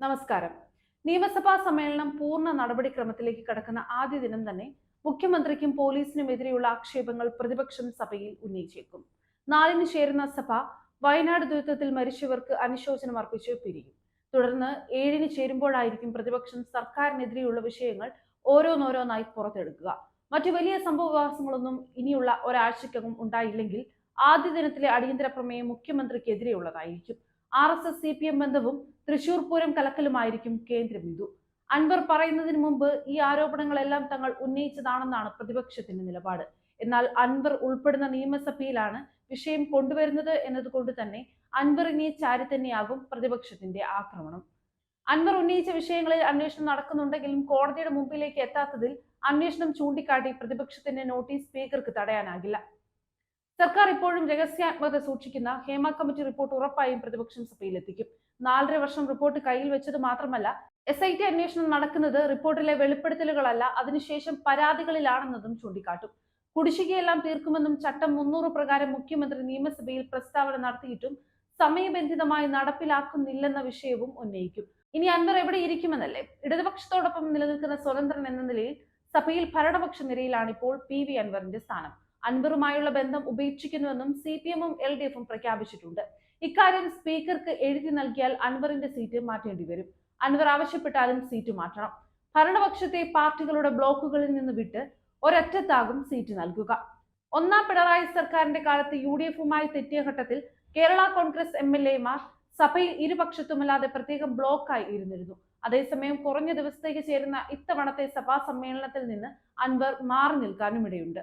നമസ്കാരം. നിയമസഭാ സമ്മേളനം പൂർണ നടപടിക്രമത്തിലേക്ക് കടക്കുന്ന ആദ്യ ദിനം തന്നെ മുഖ്യമന്ത്രിക്കും പോലീസിനും എതിരെയുള്ള ആക്ഷേപങ്ങൾ പ്രതിപക്ഷം സഭയിൽ ഉന്നയിച്ചേക്കും. നാലിന് ചേരുന്ന സഭ വയനാട് ദുരിതത്തിൽ മരിച്ചവർക്ക് അനുശോചനം അർപ്പിച്ച് പിരിയും. തുടർന്ന് ഏഴിന് ചേരുമ്പോഴായിരിക്കും പ്രതിപക്ഷം സർക്കാരിനെതിരെയുള്ള വിഷയങ്ങൾ ഓരോന്നോരോന്നായി പുറത്തെടുക്കുക. മറ്റു വലിയ സംഭവവികാസങ്ങളൊന്നും ഇനിയുള്ള ഒരാഴ്ചക്കകം ഉണ്ടായില്ലെങ്കിൽ ആദ്യ ദിനത്തിലെ അടിയന്തര പ്രമേയം മുഖ്യമന്ത്രിക്കെതിരെയുള്ളതായിരിക്കും. R S S C P M ബന്ധവും തൃശൂർ പൂരം കലക്കലുമായിരിക്കും കേന്ദ്ര ബിന്ദു. അൻവർ പറയുന്നതിന് മുമ്പ് ഈ ആരോപണങ്ങളെല്ലാം തങ്ങൾ ഉന്നയിച്ചതാണെന്നാണ് പ്രതിപക്ഷത്തിന്റെ നിലപാട്. എന്നാൽ അൻവർ ഉൾപ്പെടുന്ന നിയമസഭയിലാണ് വിഷയം കൊണ്ടുവരുന്നത് എന്നതുകൊണ്ട് തന്നെ അൻവറിനെ ചാരി തന്നെയാകും പ്രതിപക്ഷത്തിന്റെ ആക്രമണം. അൻവർ ഉന്നയിച്ച വിഷയങ്ങളിൽ അന്വേഷണം നടക്കുന്നുണ്ടെങ്കിലും കോടതിയുടെ മുമ്പിലേക്ക് എത്താത്തതിൽ അന്വേഷണം ചൂണ്ടിക്കാട്ടി പ്രതിപക്ഷത്തിന്റെ നോട്ടീസ് സ്പീക്കർക്ക് തടയാനാകില്ല. സർക്കാർ ഇപ്പോഴും രഹസ്യാത്മകത സൂക്ഷിക്കുന്ന ഹേമ കമ്മിറ്റി റിപ്പോർട്ട് ഉറപ്പായും പ്രതിപക്ഷം സഭയിലെത്തിക്കും. നാലര വർഷം റിപ്പോർട്ട് കയ്യിൽ വെച്ചത് മാത്രമല്ല എസ് ഐ ടി അന്വേഷണം നടക്കുന്നത് റിപ്പോർട്ടിലെ വെളിപ്പെടുത്തലുകളല്ല അതിനുശേഷം പരാതികളിലാണെന്നതും ചൂണ്ടിക്കാട്ടും. കുടിശ്ശികയെല്ലാം തീർക്കുമെന്നും ചട്ടം മുന്നൂറ് പ്രകാരം മുഖ്യമന്ത്രി നിയമസഭയിൽ പ്രസ്താവന നടത്തിയിട്ടും സമയബന്ധിതമായി നടപ്പിലാക്കുന്നില്ലെന്ന വിഷയവും ഉന്നയിക്കും. ഇനി അൻവർ എവിടെ ഇരിക്കുമെന്നല്ലേ? ഇടതുപക്ഷത്തോടൊപ്പം നിലനിൽക്കുന്ന സ്വതന്ത്രൻ എന്ന നിലയിൽ സഭയിൽ ഭരണപക്ഷ നിരയിലാണ് ഇപ്പോൾ പി വി അൻവറിന്റെ സ്ഥാനം. അൻവറുമായുള്ള ബന്ധം ഉപേക്ഷിക്കുന്നുവെന്നും സി പി എമ്മും എൽ ഡി എഫും പ്രഖ്യാപിച്ചിട്ടുണ്ട്. ഇക്കാര്യം സ്പീക്കർക്ക് എഴുതി നൽകിയാൽ അൻവറിന്റെ സീറ്റ് മാറ്റേണ്ടി വരും. അൻവർ ആവശ്യപ്പെട്ടാലും സീറ്റ് മാറ്റണം. ഭരണപക്ഷത്തെ പാർട്ടികളുടെ ബ്ലോക്കുകളിൽ നിന്ന് വിട്ട് ഒരൊറ്റത്താകും സീറ്റ് നൽകുക. ഒന്നാം പിണറായി സർക്കാരിന്റെ കാലത്ത് യു ഡി എഫുമായി തെറ്റിയ ഘട്ടത്തിൽ കേരള കോൺഗ്രസ് എം എൽ എമാർ സഭയിൽ ഇരുപക്ഷത്തുമല്ലാതെ പ്രത്യേകം ബ്ലോക്കായി ഇരുന്നിരുന്നു. അതേസമയം കുറഞ്ഞ ദിവസത്തേക്ക് ചേരുന്ന ഇത്തവണത്തെ സഭാ സമ്മേളനത്തിൽ നിന്ന് അൻവർ മാറി നിൽക്കാനും ഇടയുണ്ട്